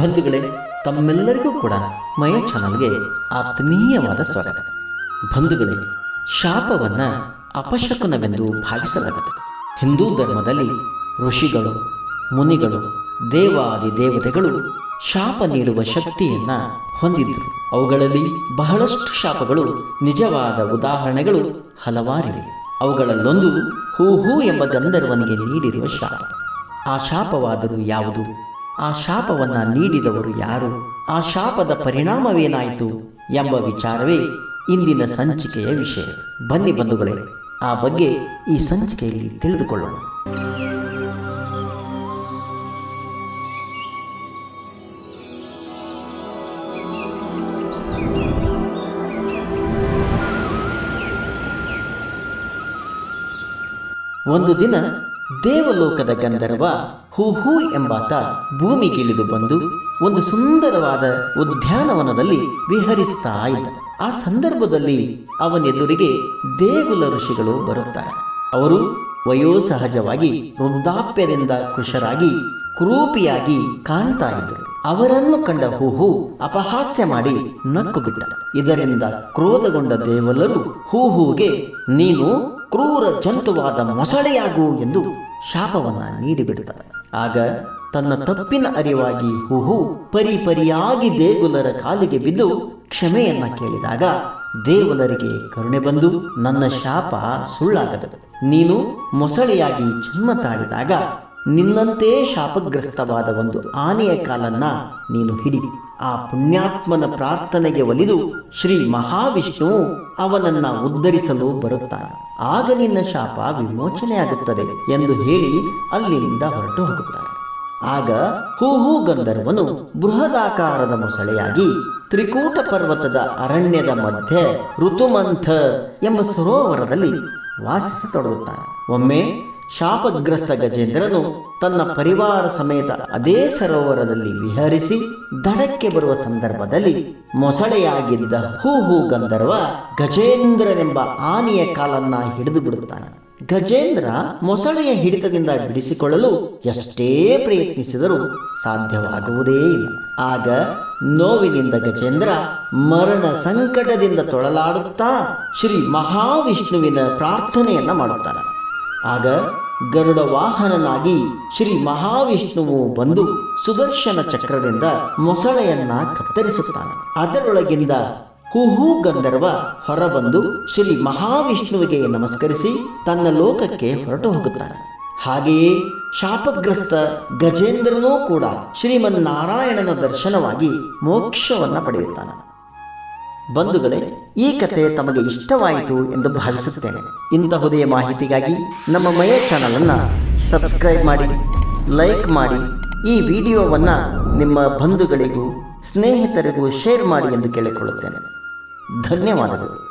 ಬಂಧುಗಳೇ, ತಮ್ಮೆಲ್ಲರಿಗೂ ಕೂಡ ಮಯ ಚಾನಲ್ಗೆ ಆತ್ಮೀಯವಾದ ಸ್ವಾಗತ. ಬಂಧುಗಳೇ, ಶಾಪವನ್ನ ಅಪಶಕುನವೆಂದು ಭಾವಿಸಲಾಗುತ್ತದೆ ಹಿಂದೂ ಧರ್ಮದಲ್ಲಿ ಋಷಿಗಳು, ಮುನಿಗಳು, ದೇವಾದಿ ದೇವತೆಗಳು ಶಾಪ ನೀಡುವ ಶಕ್ತಿಯನ್ನ ಹೊಂದಿದ್ದರು. ಅವುಗಳಲ್ಲಿ ಬಹಳಷ್ಟು ಶಾಪಗಳು ನಿಜವಾದ ಉದಾಹರಣೆಗಳು ಹಲವಾರಿವೆ. ಅವುಗಳಲ್ಲೊಂದು ಹೂ ಹೂ ಎಂಬ ಗಂಧರ್ವನಿಗೆ ನೀಡಿರುವ ಶಾಪ. ಆ ಶಾಪವಾದರೂ ಯಾವುದು? ಆ ಶಾಪವನ್ನ ನೀಡಿದವರು ಯಾರು? ಆ ಶಾಪದ ಪರಿಣಾಮವೇನಾಯಿತು ಎಂಬ ವಿಚಾರವೇ ಇಂದಿನ ಸಂಚಿಕೆಯ ವಿಷಯ. ಬನ್ನಿ ಬಂಧುಗಳೇ, ಆ ಬಗ್ಗೆ ಈ ಸಂಚಿಕೆಯಲ್ಲಿ ತಿಳಿದುಕೊಳ್ಳೋಣ. ಒಂದು ದಿನ ದೇವಲೋಕದ ಗಂಧರ್ವ ಹೂ ಹೂ ಎಂಬಾತ ಭೂಮಿಗಿಳಿದು ಬಂದು ಒಂದು ಸುಂದರವಾದ ಉದ್ಯಾನವನದಲ್ಲಿ ವಿಹರಿಸ್ತಾ ಇದ್ದ. ಆ ಸಂದರ್ಭದಲ್ಲಿ ಅವನೆದುರಿಗೆ ದೇಗುಲ ಋಷಿಗಳು ಬರುತ್ತಾರೆ. ಅವರು ವಯೋಸಹಜವಾಗಿ ವೃದ್ಧಾಪ್ಯದಿಂದ ಕುಶರಾಗಿ ಕುರೂಪಿಯಾಗಿ ಕಾಣ್ತಾ ಇದ್ದರು. ಅವರನ್ನು ಕಂಡ ಹೂಹು ಅಪಹಾಸ್ಯ ಮಾಡಿ ನಕ್ಕು ಬಿಟ್ಟ ಇದರಿಂದ ಕ್ರೋಧಗೊಂಡ ದೇವಲರು ಹೂಹುಗೆ, ನೀನು ಕ್ರೂರ ಜಂತುವಾದ ಮೊಸಳೆಯಾಗು ಎಂದು ಶಾಪವನ್ನ ನೀಡಿಬಿಡುತ್ತಾರೆ ಆಗ ತನ್ನ ತಪ್ಪಿನ ಅರಿವಾಗಿ ಹುಹು ಪರಿ ಪರಿಯಾಗಿ ದೇಗುಲರ ಕಾಲಿಗೆ ಬಿದ್ದು ಕ್ಷಮೆಯನ್ನ ಕೇಳಿದಾಗ ದೇವಲರಿಗೆ ಕರುಣೆ ಬಂದು ನನ್ನ ಶಾಪ ಸುಳ್ಳಾಗದು. ನೀನು ಮೊಸಳೆಯಾಗಿ ಜನ್ಮ ತಾಳಿದಾಗ ನಿನ್ನಂತೆ ಶಾಪಗ್ರಸ್ತವಾದ ಒಂದು ಆನೆಯ ಕಾಲನ್ನ ನೀನು ಹಿಡಿ. ಆ ಪುಣ್ಯಾತ್ಮನ ಪ್ರಾರ್ಥನೆಗೆ ಒಲಿದು ಶ್ರೀ ಮಹಾವಿಷ್ಣು ಅವನನ್ನ ಉದ್ಧರಿಸಲು ಬರುತ್ತಾನೆ. ಆಗ ನಿನ್ನ ಶಾಪ ವಿಮೋಚನೆಯಾಗುತ್ತದೆ ಎಂದು ಹೇಳಿ ಅಲ್ಲಿಂದ ಹೊರಟು ಹೋಗುತ್ತಾರೆ ಆಗ ಹೂಹೂ ಗಂಧರ್ವನು ಬೃಹದಾಕಾರದ ಮೊಸಳೆಯಾಗಿ ತ್ರಿಕೂಟ ಪರ್ವತದ ಅರಣ್ಯದ ಮಧ್ಯೆ ಋತುಮಂಥ ಎಂಬ ಸರೋವರದಲ್ಲಿ ವಾಸಿಸತೊಡಗುತ್ತಾನೆ. ಒಮ್ಮೆ ಶಾಪಗ್ರಸ್ತ ಗಜೇಂದ್ರನು ತನ್ನ ಪರಿವಾರ ಸಮೇತ ಅದೇ ಸರೋವರದಲ್ಲಿ ವಿಹರಿಸಿ ದಡಕ್ಕೆ ಬರುವ ಸಂದರ್ಭದಲ್ಲಿ ಮೊಸಳೆಯಾಗಿದ್ದ ಹೂ ಹೂ ಗಂಧರ್ವ ಗಜೇಂದ್ರನೆಂಬ ಆನೆಯ ಕಾಲನ್ನ ಹಿಡಿದು ಬಿಡುತ್ತಾನೆ. ಗಜೇಂದ್ರ ಮೊಸಳೆಯ ಹಿಡಿತದಿಂದ ಬಿಡಿಸಿಕೊಳ್ಳಲು ಎಷ್ಟೇ ಪ್ರಯತ್ನಿಸಿದರೂ ಸಾಧ್ಯವಾಗುವುದೇ ಇಲ್ಲ. ಆಗ ನೋವಿನಿಂದ ಗಜೇಂದ್ರ ಮರಣ ಸಂಕಟದಿಂದ ತೊಳಲಾಡುತ್ತಾ ಶ್ರೀ ಮಹಾವಿಷ್ಣುವಿನ ಪ್ರಾರ್ಥನೆಯನ್ನ ಮಾಡುತ್ತಾನೆ. ಆಗ ಗರುಡ ವಾಹನನಾಗಿ ಶ್ರೀ ಮಹಾವಿಷ್ಣುವು ಬಂದು ಸುದರ್ಶನ ಚಕ್ರದಿಂದ ಮೊಸಳೆಯನ್ನ ಕತ್ತರಿಸುತ್ತಾನೆ. ಅದರೊಳಗಿಂದ ಹುಹೂ ಗಂಧರ್ವ ಹೊರಬಂದು ಶ್ರೀ ಮಹಾವಿಷ್ಣುವಿಗೆ ನಮಸ್ಕರಿಸಿ ತನ್ನ ಲೋಕಕ್ಕೆ ಹೊರಟು ಹೋಗುತ್ತಾನೆ. ಹಾಗೆಯೇ ಶಾಪಗ್ರಸ್ತ ಗಜೇಂದ್ರನೂ ಕೂಡ ಶ್ರೀಮನ್ನಾರಾಯಣನ ದರ್ಶನವಾಗಿ ಮೋಕ್ಷವನ್ನ ಪಡೆಯುತ್ತಾನೆ. ಬಂಧುಗಳೇ, ಈ ಕತೆ ತಮಗೆ ಇಷ್ಟವಾಯಿತು ಎಂದು ಭಾವಿಸುತ್ತೇನೆ. ಇಂತಹುದೇ ಮಾಹಿತಿಗಾಗಿ ನಮ್ಮ ಮಯ ಚಾನಲನ್ನು ಸಬ್ಸ್ಕ್ರೈಬ್ ಮಾಡಿ, ಲೈಕ್ ಮಾಡಿ, ಈ ವಿಡಿಯೋವನ್ನು ನಿಮ್ಮ ಬಂಧುಗಳಿಗೂ, ಸ್ನೇಹಿತರಿಗೂ ಶೇರ್ ಮಾಡಿ ಎಂದು ಕೇಳಿಕೊಳ್ಳುತ್ತೇನೆ. ಧನ್ಯವಾದಗಳು.